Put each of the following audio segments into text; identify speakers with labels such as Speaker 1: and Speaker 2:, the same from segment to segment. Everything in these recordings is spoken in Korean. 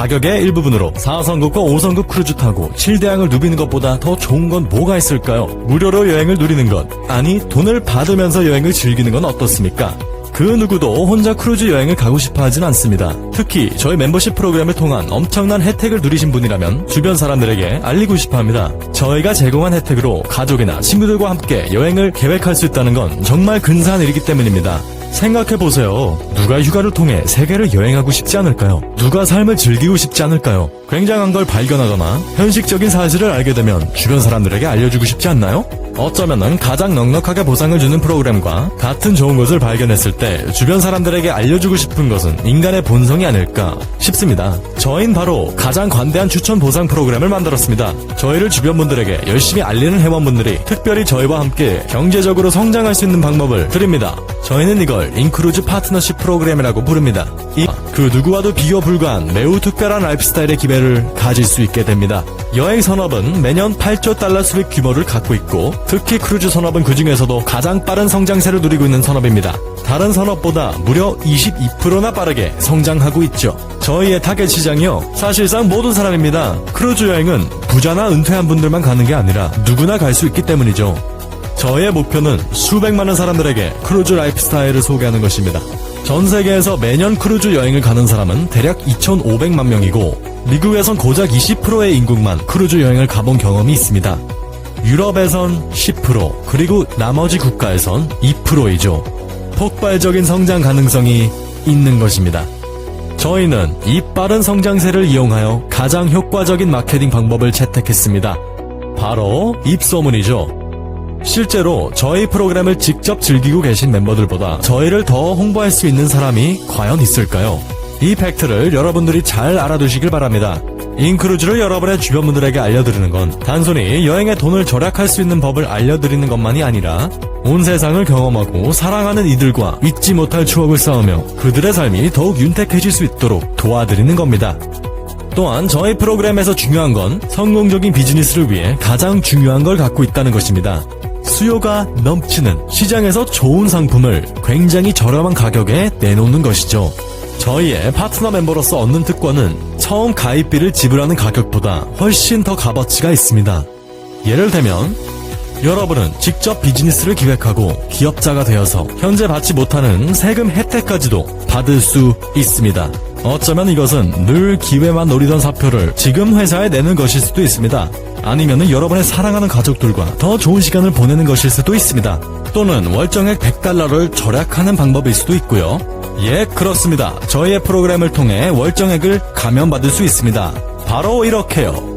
Speaker 1: 가격의 일부분으로 4성급과 5성급 크루즈 타고 7대양을 누비는 것보다 더 좋은 건 뭐가 있을까요? 무료로 여행을 누리는 것, 아니 돈을 받으면서 여행을 즐기는 건 어떻습니까? 그 누구도 혼자 크루즈 여행을 가고 싶어 하진 않습니다. 특히 저희 멤버십 프로그램을 통한 엄청난 혜택을 누리신 분이라면 주변 사람들에게 알리고 싶어 합니다. 저희가 제공한 혜택으로 가족이나 친구들과 함께 여행을 계획할 수 있다는 건 정말 근사한 일이기 때문입니다. 생각해보세요. 누가 휴가를 통해 세계를 여행하고 싶지 않을까요? 누가 삶을 즐기고 싶지 않을까요? 굉장한 걸 발견하거나 현실적인 사실을 알게 되면 주변 사람들에게 알려주고 싶지 않나요? 어쩌면은 가장 넉넉하게 보상을 주는 프로그램과 같은 좋은 것을 발견했을 때 주변 사람들에게 알려주고 싶은 것은 인간의 본성이 아닐까 싶습니다. 저희는 바로 가장 관대한 추천 보상 프로그램을 만들었습니다. 저희를 주변 분들에게 열심히 알리는 회원분들이 특별히 저희와 함께 경제적으로 성장할 수 있는 방법을 드립니다. 저희는 이걸 인크루즈 파트너십 프로그램이라고 부릅니다. 이 그 누구와도 비교 불가한 매우 특별한 라이프 스타일의 기회를 가질 수 있게 됩니다. 여행 산업은 매년 8조 달러 수익 규모를 갖고 있고 특히 크루즈 산업은 그 중에서도 가장 빠른 성장세를 누리고 있는 산업입니다. 다른 산업보다 무려 22%나 빠르게 성장하고 있죠. 저희의 타겟 시장이요. 사실상 모든 사람입니다. 크루즈 여행은 부자나 은퇴한 분들만 가는 게 아니라 누구나 갈 수 있기 때문이죠. 저의 목표는 수백 많은 사람들에게 크루즈 라이프 스타일을 소개하는 것입니다. 전 세계에서 매년 크루즈 여행을 가는 사람은 대략 2,500만 명이고 미국에선 고작 20%의 인구만 크루즈 여행을 가본 경험이 있습니다. 유럽에선 10% 그리고 나머지 국가에선 2%이죠. 폭발적인 성장 가능성이 있는 것입니다. 저희는 이 빠른 성장세를 이용하여 가장 효과적인 마케팅 방법을 채택했습니다. 바로 입소문이죠. 실제로 저희 프로그램을 직접 즐기고 계신 멤버들보다 저희를 더 홍보할 수 있는 사람이 과연 있을까요? 이 팩트를 여러분들이 잘 알아두시길 바랍니다. 인크루즈를 여러분의 주변 분들에게 알려드리는 건 단순히 여행에 돈을 절약할 수 있는 법을 알려드리는 것만이 아니라 온 세상을 경험하고 사랑하는 이들과 잊지 못할 추억을 쌓으며 그들의 삶이 더욱 윤택해질 수 있도록 도와드리는 겁니다. 또한 저희 프로그램에서 중요한 건 성공적인 비즈니스를 위해 가장 중요한 걸 갖고 있다는 것입니다. 수요가 넘치는 시장에서 좋은 상품을 굉장히 저렴한 가격에 내놓는 것이죠. 저희의 파트너 멤버로서 얻는 특권은 처음 가입비를 지불하는 가격보다 훨씬 더 값어치가 있습니다. 예를 들면 여러분은 직접 비즈니스를 기획하고 기업자가 되어서 현재 받지 못하는 세금 혜택까지도 받을 수 있습니다. 어쩌면 이것은 늘 기회만 노리던 사표를 지금 회사에 내는 것일 수도 있습니다. 아니면 여러분의 사랑하는 가족들과 더 좋은 시간을 보내는 것일 수도 있습니다. 또는 월정액 100달러를 절약하는 방법일 수도 있고요. 예, 그렇습니다. 저희의 프로그램을 통해 월정액을 감면받을 수 있습니다. 바로 이렇게요.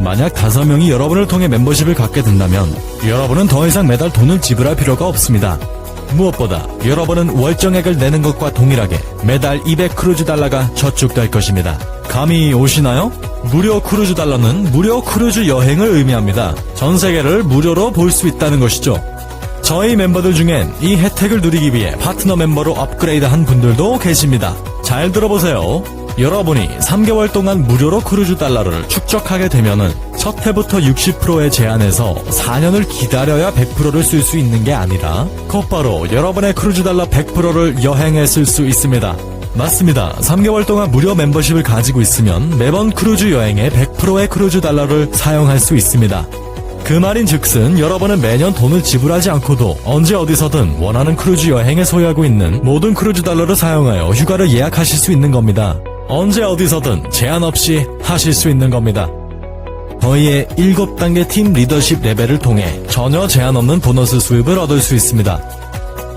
Speaker 1: 만약 다섯 명이 여러분을 통해 멤버십을 갖게 된다면 여러분은 더 이상 매달 돈을 지불할 필요가 없습니다. 무엇보다 여러분은 월정액을 내는 것과 동일하게 매달 200 크루즈 달러가 저축될 것입니다. 감이 오시나요? 무료 크루즈 달러는 무료 크루즈 여행을 의미합니다. 전 세계를 무료로 볼 수 있다는 것이죠. 저희 멤버들 중엔 이 혜택을 누리기 위해 파트너 멤버로 업그레이드 한 분들도 계십니다. 잘 들어보세요. 여러분이 3개월 동안 무료로 크루즈 달러를 축적하게 되면은 첫 해부터 60%의 제한에서 4년을 기다려야 100%를 쓸 수 있는 게 아니라 곧바로 여러분의 크루즈 달러 100%를 여행에 쓸 수 있습니다. 맞습니다. 3개월 동안 무료 멤버십을 가지고 있으면 매번 크루즈 여행에 100%의 크루즈 달러를 사용할 수 있습니다. 그 말인 즉슨 여러분은 매년 돈을 지불하지 않고도 언제 어디서든 원하는 크루즈 여행에 소유하고 있는 모든 크루즈 달러를 사용하여 휴가를 예약하실 수 있는 겁니다. 언제 어디서든 제한 없이 하실 수 있는 겁니다. 저희의 7단계 팀 리더십 레벨을 통해 전혀 제한 없는 보너스 수입을 얻을 수 있습니다.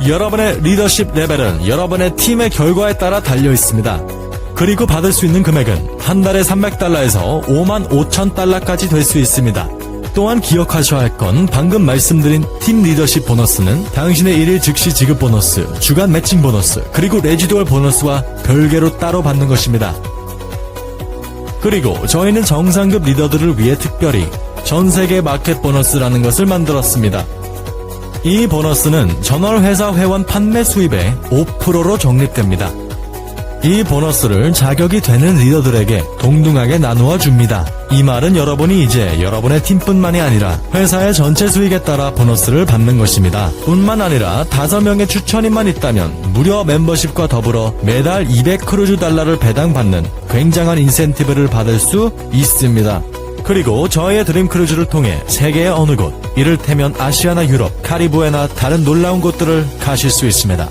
Speaker 1: 여러분의 리더십 레벨은 여러분의 팀의 결과에 따라 달려 있습니다. 그리고 받을 수 있는 금액은 한 달에 300달러에서 5만 5천 달러까지 될 수 있습니다. 또한 기억하셔야 할 건 방금 말씀드린 팀 리더십 보너스는 당신의 일일 즉시 지급 보너스, 주간 매칭 보너스, 그리고 레지두얼 보너스와 별개로 따로 받는 것입니다. 그리고 저희는 정상급 리더들을 위해 특별히 전 세계 마켓 보너스라는 것을 만들었습니다. 이 보너스는 전월 회사 회원 판매 수입의 5%로 적립됩니다. 이 보너스를 자격이 되는 리더들에게 동등하게 나누어 줍니다. 이 말은 여러분이 이제 여러분의 팀뿐만이 아니라 회사의 전체 수익에 따라 보너스를 받는 것입니다. 뿐만 아니라 5명의 추천인만 있다면 무료 멤버십과 더불어 매달 200 크루즈 달러를 배당받는 굉장한 인센티브를 받을 수 있습니다. 그리고 저의 드림 크루즈를 통해 세계의 어느 곳, 이를테면 아시아나 유럽, 카리브해나 다른 놀라운 곳들을 가실 수 있습니다.